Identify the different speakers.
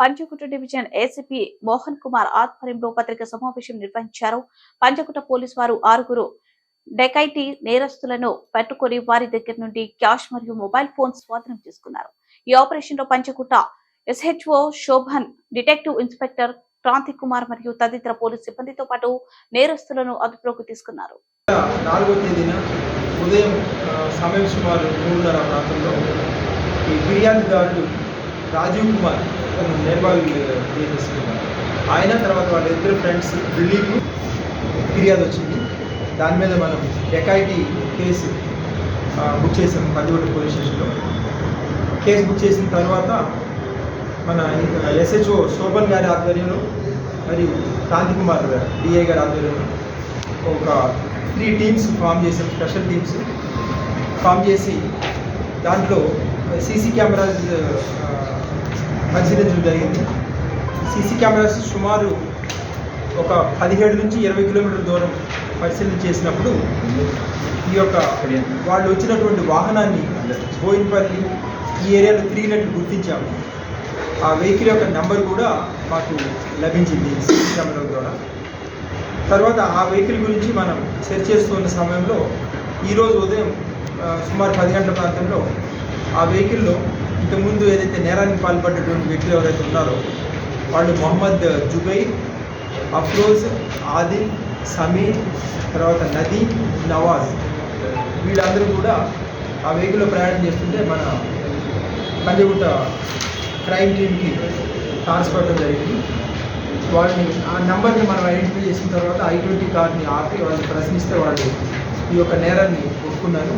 Speaker 1: Panjagutta division ACP Mohan Kumar ఆధ్వర్యంలో పత్రిక సమావేశం నిర్వహించారు. పంచకుట పోలీసు వారు ఆరుగురు డెకైటీ నేరస్తులను పట్టుకొని వారి దగ్గర నుండి క్యాష్ మరియు మొబైల్ ఫోన్ స్వాధీనం చేసుకున్నారు. ఈ ఆపరేషన్లో Panjagutta SHO Shoban detective inspector Kranthi Kumar మరియు తదితర పోలీస్ సిబ్బందితో పాటు నేరస్తులను అదుపులోకి తీసుకున్నారు.
Speaker 2: నాలుగో తేదీన ఉదయం సమయం సుమారు మూడున్నర ప్రాంతంలో ఈ ఫిర్యాదుదారుడు రాజీవ్ కుమార్ నేర్బాల్ తీసుకున్నారు. ఆయన తర్వాత వాళ్ళిద్దరు ఫ్రెండ్స్ దిలీప్ ఫిర్యాదు వచ్చింది. దాని మీద మనం ఎకైటీ కేసు బుక్ చేసాం పందిగొట్టు పోలీస్ స్టేషన్లో. కేసు బుక్ చేసిన తర్వాత మన ఎస్హెచ్ఓ శోభన్ గారి ఆధ్వర్యంలో మరియు క్రాంతి కుమార్ గారు డిఏ గారి ఆధ్వర్యంలో ఒక త్రీ టీమ్స్ ఫామ్ చేసాం స్పెషల్ టీమ్స్ ఫామ్ చేసి దాంట్లో సీసీ కెమెరాస్ పరిశీలించడం జరిగింది సీసీ కెమెరాస్ సుమారు ఒక పదిహేడు నుంచి ఇరవై కిలోమీటర్ల దూరం పరిశీలన చేసినప్పుడు ఈ యొక్క వాళ్ళు వచ్చినటువంటి వాహనాన్ని బోయినపల్లి ఈ ఏరియాలో తిరిగినట్లు గుర్తించాము. ఆ వెహికల్ యొక్క నెంబర్ కూడా మాకు లభించింది సీసీ కెమెరా ద్వారా. తర్వాత ఆ వెహికల్ గురించి మనం సెర్చ్ చేస్తున్న సమయంలో ఈరోజు ఉదయం సుమారు పది గంటల ప్రాంతంలో ఆ వెహికల్లో ఇంతకుముందు ఏదైతే నేరానికి పాల్పడ్డటువంటి వ్యక్తులు ఎవరైతే ఉన్నారో వాళ్ళు మొహమ్మద్ జుబైర్ అఫ్రోజ్ ఆదిల్ సమీర్ తర్వాత నదీ నవాజ్. వీళ్ళందరూ కూడా ఆ వెహికల్లో ప్రయాణం చేస్తుంటే మన కందిగుట్ట క్రైమ్ టీమ్కి ట్రాన్స్ఫర్ అవ్వడం జరిగింది. వాళ్ళని ఆ నెంబర్ని మనం ఐడెంటిఫై చేసిన తర్వాత ఐ ట్వంటీ కార్ని ఆపి వాళ్ళని ప్రశ్నిస్తే వాళ్ళు ఈ యొక్క నేరాన్ని ఒప్పుకున్నారు.